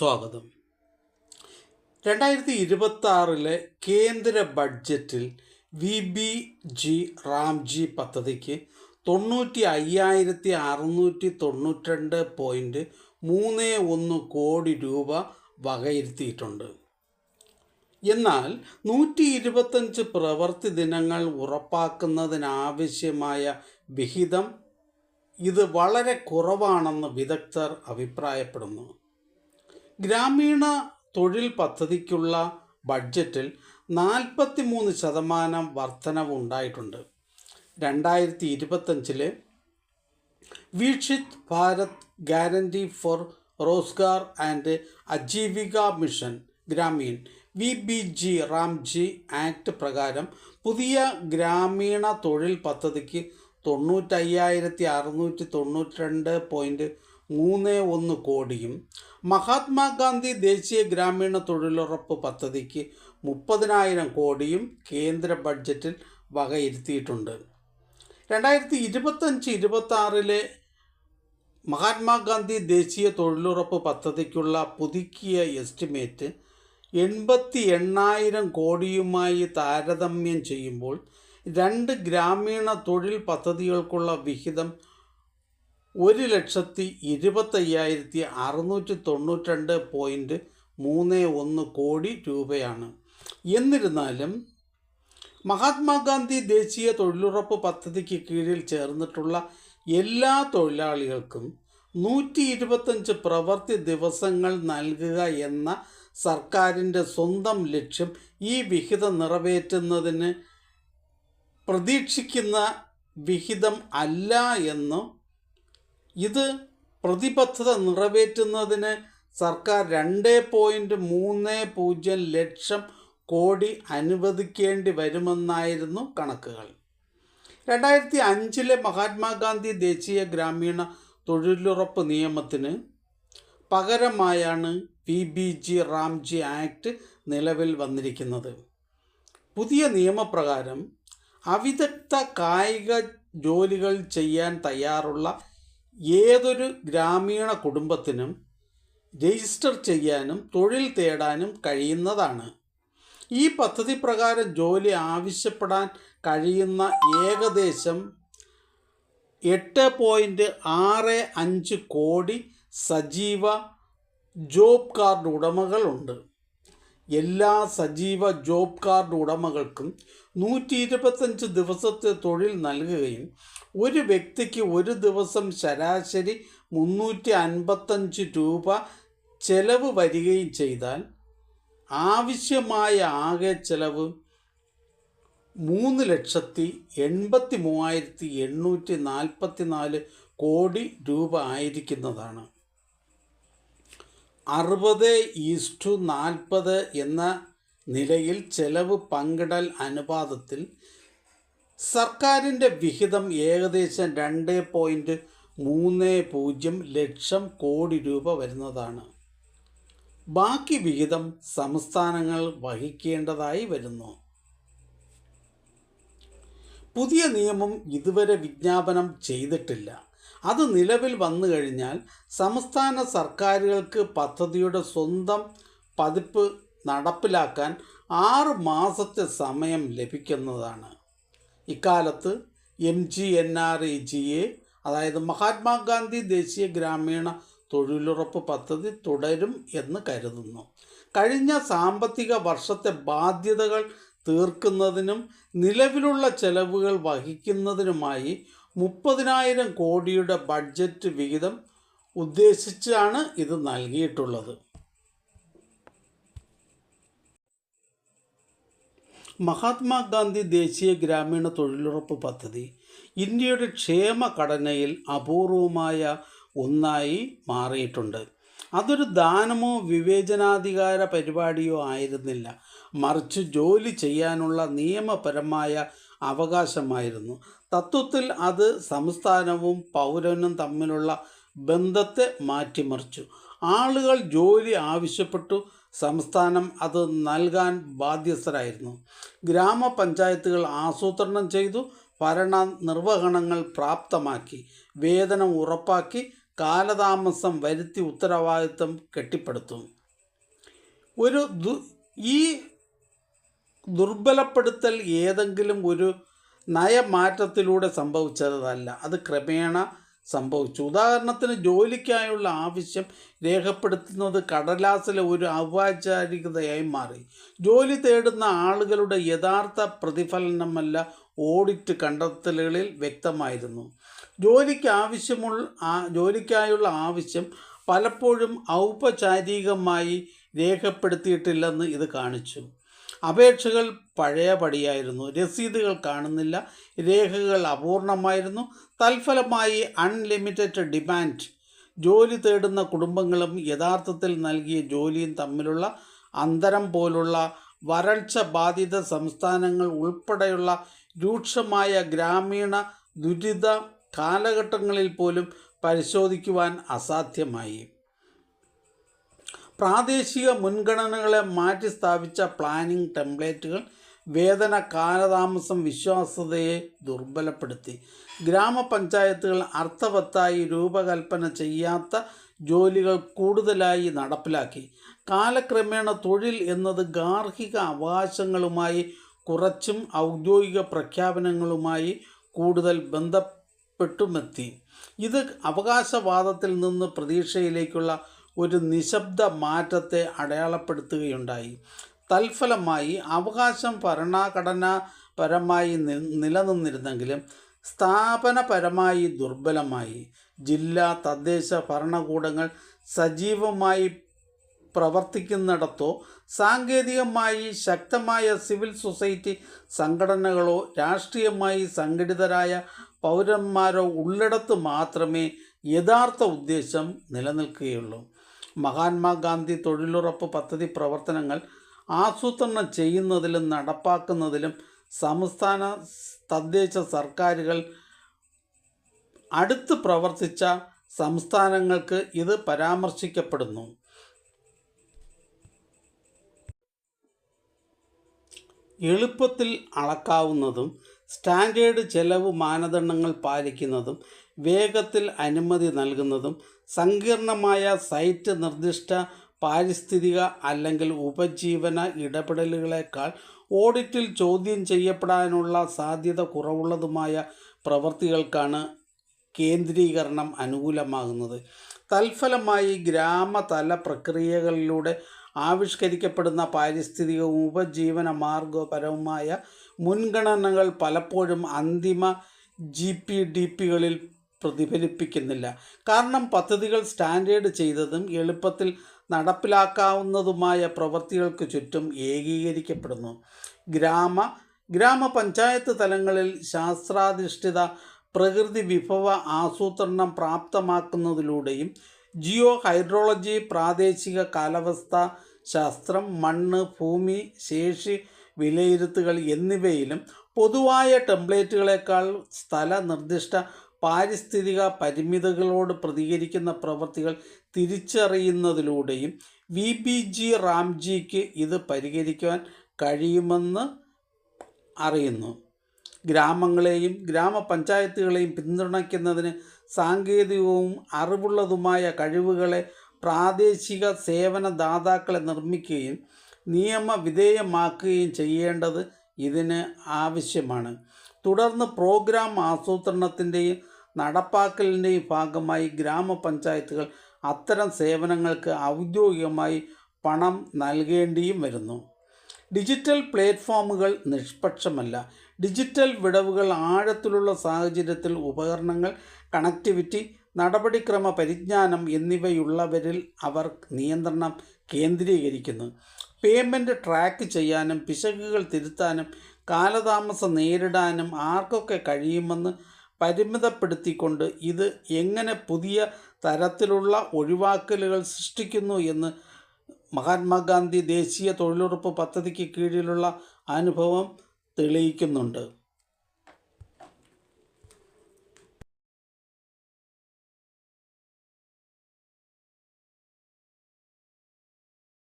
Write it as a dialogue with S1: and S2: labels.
S1: സ്വാഗതം. രണ്ടായിരത്തി ഇരുപത്തി കേന്ദ്ര ബഡ്ജറ്റിൽ വി ബി ജി റാംജി പദ്ധതിക്ക് തൊണ്ണൂറ്റി അയ്യായിരത്തി അറുന്നൂറ്റി തൊണ്ണൂറ്റിരണ്ട് പോയിന്റ് മൂന്ന് ഒന്ന് കോടി രൂപ വകയിരുത്തിയിട്ടുണ്ട്. എന്നാൽ നൂറ്റി ഇരുപത്തഞ്ച് പ്രവൃത്തി ദിനങ്ങൾ ഉറപ്പാക്കുന്നതിനാവശ്യമായ വിഹിതം ഇത് വളരെ കുറവാണെന്ന് വിദഗ്ധർ അഭിപ്രായപ്പെടുന്നു. ഗ്രാമീണ തൊഴിൽ പദ്ധതിക്കുള്ള ബഡ്ജറ്റിൽ നാൽപ്പത്തി മൂന്ന് ശതമാനം വർധനവ് ഉണ്ടായിട്ടുണ്ട്. രണ്ടായിരത്തി ഇരുപത്തഞ്ചിലെ Viksit Bharat guarantee for Rozgar and Ajeevika mission Grameen V B G Ramji act പ്രകാരം പുതിയ ഗ്രാമീണ തൊഴിൽ പദ്ധതിക്ക് തൊണ്ണൂറ്റയ്യായിരത്തി അറുന്നൂറ്റി തൊണ്ണൂറ്റി രണ്ട് പോയിന്റ് മൂന്ന് ഒന്ന് കോടിയും മഹാത്മാഗാന്ധി ദേശീയ ഗ്രാമീണ തൊഴിലുറപ്പ് പദ്ധതിക്ക് മുപ്പതിനായിരം കോടിയും കേന്ദ്ര ബഡ്ജറ്റിൽ വകയിരുത്തിയിട്ടുണ്ട്. രണ്ടായിരത്തി ഇരുപത്തഞ്ച് ഇരുപത്തി ആറിലെ മഹാത്മാഗാന്ധി ദേശീയ തൊഴിലുറപ്പ് പദ്ധതിക്കുള്ള പുതുക്കിയ എസ്റ്റിമേറ്റ് എൺപത്തി എണ്ണായിരം കോടിയുമായി താരതമ്യം ചെയ്യുമ്പോൾ രണ്ട് ഗ്രാമീണ തൊഴിൽ പദ്ധതികൾക്കുള്ള വിഹിതം ഒരു ലക്ഷത്തി ഇരുപത്തയ്യായിരത്തി അറുന്നൂറ്റി തൊണ്ണൂറ്റിരണ്ട് പോയിന്റ് മൂന്ന് ഒന്ന് കോടി രൂപയാണ്. എന്നിരുന്നാലും മഹാത്മാഗാന്ധി ദേശീയ തൊഴിലുറപ്പ് പദ്ധതിക്ക് കീഴിൽ ചേർന്നിട്ടുള്ള എല്ലാ തൊഴിലാളികൾക്കും നൂറ്റി ഇരുപത്തഞ്ച് പ്രവൃത്തി ദിവസങ്ങൾ നൽകുക എന്ന സർക്കാരിന്റെ സ്വന്തം ലക്ഷ്യം ഈ വിഹിതം നിറവേറ്റുന്നതിന് പ്രതീക്ഷിക്കുന്ന വിഹിതം അല്ല എന്നും ഇത് പ്രതിബദ്ധത നിറവേറ്റുന്നതിന് സർക്കാർ രണ്ട് പോയിന്റ് മൂന്ന് പൂജ്യം ലക്ഷം കോടി അനുവദിക്കേണ്ടി വരുമെന്നായിരുന്നു കണക്കുകൾ. രണ്ടായിരത്തി അഞ്ചിലെ മഹാത്മാഗാന്ധി ദേശീയ ഗ്രാമീണ തൊഴിലുറപ്പ് നിയമത്തിന് പകരമായാണ് P B G Ramji act നിലവിൽ വന്നിരിക്കുന്നത്. പുതിയ നിയമപ്രകാരം അവിദഗ്ധ കായിക ജോലികൾ ചെയ്യാൻ തയ്യാറുള്ള ഏതൊരു ഗ്രാമീണ കുടുംബത്തിനും രജിസ്റ്റർ ചെയ്യാനും തൊഴിൽ തേടാനും കഴിയുന്നതാണ്. ഈ പദ്ധതി പ്രകാരം ജോലി ആവശ്യപ്പെടാൻ കഴിയുന്ന ഏകദേശം എട്ട് പോയിന്റ് ആറ് അഞ്ച് കോടി സജീവ ജോബ് കാർഡ് ഉടമകളുണ്ട്. എല്ലാ സജീവ ജോബ് കാർഡ് ഉടമകൾക്കും നൂറ്റി ഇരുപത്തഞ്ച് ദിവസത്തെ തൊഴിൽ നൽകുകയും ഒരു വ്യക്തിക്ക് ഒരു ദിവസം ശരാശരി മുന്നൂറ്റി അൻപത്തഞ്ച് രൂപ ചെലവ് വരികയും ചെയ്താൽ ആവശ്യമായ ആകെ ചെലവ് മൂന്ന് ലക്ഷത്തി എൺപത്തി മൂവായിരത്തി എണ്ണൂറ്റി നാൽപ്പത്തി നാല് കോടി രൂപ ആയിരിക്കുന്നതാണ്. അറുപത് ഈസ്റ്റു നാൽപ്പത് എന്ന നിലയിൽ ചെലവ് പങ്കിടൽ അനുപാതത്തിൽ സർക്കാരിന്റെ വിഹിതം ഏകദേശം രണ്ട് പോയിന്റ് മൂന്ന് പൂജ്യം ലക്ഷം കോടി രൂപ വരുന്നതാണ്. ബാക്കി വിഹിതം സംസ്ഥാനങ്ങൾ വഹിക്കേണ്ടതായി വരുന്നു. പുതിയ നിയമം ഇതുവരെ വിജ്ഞാപനം ചെയ്തിട്ടില്ല. അത് നിലവിൽ വന്നു കഴിഞ്ഞാൽ സംസ്ഥാന സർക്കാരുകൾക്ക് പദ്ധതിയുടെ സ്വന്തം പതിപ്പ് നടപ്പിലാക്കാൻ ആറ് മാസത്തെ സമയം ലഭിക്കുന്നതാണ്. ഇക്കാലത്ത് M G N R E G A അതായത് മഹാത്മാഗാന്ധി ദേശീയ ഗ്രാമീണ തൊഴിലുറപ്പ് പദ്ധതി തുടരും എന്ന് കരുതുന്നു. കഴിഞ്ഞ സാമ്പത്തിക വർഷത്തെ ബാധ്യതകൾ തീർക്കുന്നതിനും നിലവിലുള്ള ചെലവുകൾ വഹിക്കുന്നതിനുമായി മുപ്പതിനായിരം കോടിയുടെ ബഡ്ജറ്റ് വിഹിതം ഉദ്ദേശിച്ചാണ് ഇത് നൽകിയിട്ടുള്ളത്. മഹാത്മാഗാന്ധി ദേശീയ ഗ്രാമീണ തൊഴിലുറപ്പ് പദ്ധതി ഇന്ത്യയുടെ ക്ഷേമ ഘടനയിൽ അപൂർവമായ ഒന്നായി മാറിയിട്ടുണ്ട്. അതൊരു ദാനമോ വിവേചനാധികാര പരിപാടിയോ ആയിരുന്നില്ല. മറിച്ച് ജോലി ചെയ്യാനുള്ള നിയമപരമായ അവകാശമായിരുന്നു. തത്വത്തിൽ അത് സംസ്ഥാനവും പൗരനും തമ്മിലുള്ള ബന്ധത്തെ മാറ്റിമറിച്ചു. ആളുകൾ ജോലി ആവശ്യപ്പെട്ടു. സംസ്ഥാനം അത് നൽകാൻ ബാധ്യസ്ഥരായിരുന്നു. ഗ്രാമപഞ്ചായത്തുകൾ ആസൂത്രണം ചെയ്തു. ഭരണ നിർവഹണങ്ങൾ പ്രാപ്തമാക്കി. വേതനം ഉറപ്പാക്കി. കാലതാമസം വരുത്തി ഉത്തരവാദിത്വം കെട്ടിപ്പടുത്തും. ഒരു ഈ ദുർബലപ്പെടുത്തൽ ഏതെങ്കിലും ഒരു നയമാറ്റത്തിലൂടെ സംഭവിച്ചതല്ല. അത് ക്രമേണ സംഭവിച്ചു. ഉദാഹരണത്തിന് ജോലിക്കായുള്ള ആവശ്യം രേഖപ്പെടുത്തുന്നത് കടലാസിലെ ഒരു ഔപചാരികതയായി മാറി. ജോലി തേടുന്ന ആളുകളുടെ യഥാർത്ഥ പ്രതിഫലനമല്ല ഓഡിറ്റ് കണ്ടെത്തലുകളിൽ വ്യക്തമായിരുന്നു. ജോലിക്ക് ആവശ്യമുള്ള ജോലിക്കായുള്ള ആവശ്യം പലപ്പോഴും ഔപചാരികമായി രേഖപ്പെടുത്തിയിട്ടില്ലെന്ന് ഇത് കാണിച്ചു. അപേക്ഷകൾ പഴയപടിയായിരുന്നു. രസീതുകൾ കാണുന്നില്ല. രേഖകൾ അപൂർണമായിരുന്നു. തൽഫലമായി അൺലിമിറ്റഡ് ഡിമാൻഡ് ജോലി തേടുന്ന കുടുംബങ്ങളും യഥാർത്ഥത്തിൽ നൽകിയ ജോലിയും തമ്മിലുള്ള അന്തരം പോലുള്ള വരൾച്ച ബാധിത സംസ്ഥാനങ്ങൾ ഉൾപ്പെടെയുള്ള രൂക്ഷമായ ഗ്രാമീണ ദുരിത കാലഘട്ടങ്ങളിൽ പോലും പരിശോധിക്കുവാൻ അസാധ്യമായി. പ്രാദേശിക മുൻഗണനകളെ മാറ്റി സ്ഥാപിച്ച പ്ലാനിംഗ് ടെംപ്ലേറ്റുകൾ വേതന കാലതാമസം വിശ്വാസ്യതയെ ദുർബലപ്പെടുത്തി. ഗ്രാമപഞ്ചായത്തുകൾ അർത്ഥവത്തായി രൂപകൽപ്പന ചെയ്യാത്ത ജോലികൾ കൂടുതലായി നടപ്പിലാക്കി. കാലക്രമേണ തൊഴിൽ എന്നത് ഗാർഹിക അവകാശങ്ങളുമായി കുറച്ചും ഔദ്യോഗിക പ്രഖ്യാപനങ്ങളുമായി കൂടുതൽ ബന്ധപ്പെട്ടുമെത്തി. ഇത് അവകാശവാദത്തിൽ നിന്ന് പ്രതീക്ഷയിലേക്കുള്ള ഒരു നിശബ്ദ മാറ്റത്തെ അടയാളപ്പെടുത്തുകയുണ്ടായി. തൽഫലമായി അവകാശം ഭരണഘടനാപരമായി നിലനിന്നിരുന്നെങ്കിലും സ്ഥാപനപരമായി ദുർബലമായി. ജില്ലാ തദ്ദേശ ഭരണകൂടങ്ങൾ സജീവമായി പ്രവർത്തിക്കുന്നിടത്തോ സാങ്കേതികമായി ശക്തമായ സിവിൽ സൊസൈറ്റി സംഘടനകളോ രാഷ്ട്രീയമായി സംഘടിതരായ പൗരന്മാരോ ഉള്ളിടത്ത് മാത്രമേ യഥാർത്ഥ ഉദ്ദേശം നിലനിൽക്കുകയുള്ളൂ. മഹാത്മാഗാന്ധി തൊഴിലുറപ്പ് പദ്ധതി പ്രവർത്തനങ്ങൾ ആസൂത്രണം ചെയ്യുന്നതിലും നടപ്പാക്കുന്നതിലും സംസ്ഥാന തദ്ദേശ സർക്കാരുകൾ അടുത്ത് പ്രവർത്തിച്ച സംസ്ഥാനങ്ങൾക്ക് ഇത് പരാമർശിക്കപ്പെടുന്നു. എളുപ്പത്തിൽ അളക്കാവുന്നതും സ്റ്റാൻഡേർഡ് ചെലവ് മാനദണ്ഡങ്ങൾ പാലിക്കുന്നതും വേഗത്തിൽ അനുമതി നൽകുന്നതും സങ്കീർണമായ സൈറ്റ് നിർദ്ദിഷ്ട പാരിസ്ഥിതിക അല്ലെങ്കിൽ ഉപജീവന ഇടപെടലുകളേക്കാൾ ഓഡിറ്റിൽ ചോദ്യം ചെയ്യപ്പെടാനുള്ള സാധ്യത കുറവുള്ളതുമായ പ്രവൃത്തികൾക്കാണ് കേന്ദ്രീകരണം അനുകൂലമാകുന്നത്. തൽഫലമായി ഗ്രാമതല പ്രക്രിയകളിലൂടെ ആവിഷ്കരിക്കപ്പെടുന്ന പാരിസ്ഥിതികവും ഉപജീവന മാർഗപരവുമായ മുൻഗണനകൾ പലപ്പോഴും അന്തിമ ജി പി ഡി പികളിൽ പ്രതിഫലിപ്പിക്കുന്നില്ല. കാരണം പദ്ധതികൾ സ്റ്റാൻഡേർഡ് ചെയ്തതും എളുപ്പത്തിൽ നടപ്പിലാക്കാവുന്നതുമായ പ്രവൃത്തികൾക്ക് ചുറ്റും ഏകീകരിക്കപ്പെടുന്നു. ഗ്രാമ ഗ്രാമപഞ്ചായത്ത് തലങ്ങളിൽ ശാസ്ത്രാധിഷ്ഠിത പ്രകൃതി വിഭവ ആസൂത്രണം പ്രാപ്തമാക്കുന്നതിലൂടെയും ജിയോ ഹൈഡ്രോളജി പ്രാദേശിക കാലാവസ്ഥ ശാസ്ത്രം മണ്ണ് ഭൂമി ശേഷി വിലയിരുത്തുകൾ എന്നിവയിലും പൊതുവായ ടെംപ്ലേറ്റുകളേക്കാൾ സ്ഥല നിർദ്ദിഷ്ട പാരിസ്ഥിതിക പരിമിതികളോട് പ്രതികരിക്കുന്ന പ്രവൃത്തികൾ തിരിച്ചറിയുന്നതിലൂടെയും വി ബി ജി റാംജിക്ക് ഇത് പരിഹരിക്കുവാൻ കഴിയുമെന്ന് അറിയുന്നു. ഗ്രാമങ്ങളെയും ഗ്രാമപഞ്ചായത്തുകളെയും പിന്തുണയ്ക്കുന്നതിന് സാങ്കേതികവും അറിവുള്ളതുമായ കഴിവുകളെ പ്രാദേശിക സേവന ദാതാക്കളെ നിർമ്മിക്കുകയും നിയമവിധേയമാക്കുകയും ചെയ്യേണ്ടത് ഇതിന് ആവശ്യമാണ്. തുടർന്ന് പ്രോഗ്രാം ആസൂത്രണത്തിന്റെയും നടപ്പാക്കലിന്റെയും ഭാഗമായി ഗ്രാമപഞ്ചായത്തുകൾ അത്തരം സേവനങ്ങൾക്ക് ഔദ്യോഗികമായി പണം നൽകേണ്ടിയും വരുന്നു. ഡിജിറ്റൽ പ്ലാറ്റ്ഫോമുകൾ നിഷ്പക്ഷമല്ല. ഡിജിറ്റൽ വിടവുകൾ ആഴത്തിലുള്ള സാഹചര്യത്തിൽ ഉപകരണങ്ങൾ കണക്ടിവിറ്റി നടപടിക്രമ പരിജ്ഞാനം എന്നിവയുള്ളവരിൽ അവർ നിയന്ത്രണം കേന്ദ്രീകരിക്കുന്നു. പേയ്മെന്റ് ട്രാക്ക് ചെയ്യാനും പിശകുകൾ തിരുത്താനും കാലതാമസം നേരിടാനും ആർക്കൊക്കെ കഴിയുമെന്ന് പരിമിതപ്പെടുത്തിക്കൊണ്ട് ഇത് എങ്ങനെ പുതിയ തരത്തിലുള്ള ഒഴിവാക്കലുകൾ സൃഷ്ടിക്കുന്നു എന്ന് മഹാത്മാഗാന്ധി ദേശീയ തൊഴിലുറപ്പ് പദ്ധതിക്ക് കീഴിലുള്ള അനുഭവം തെളിയിക്കുന്നുണ്ട്.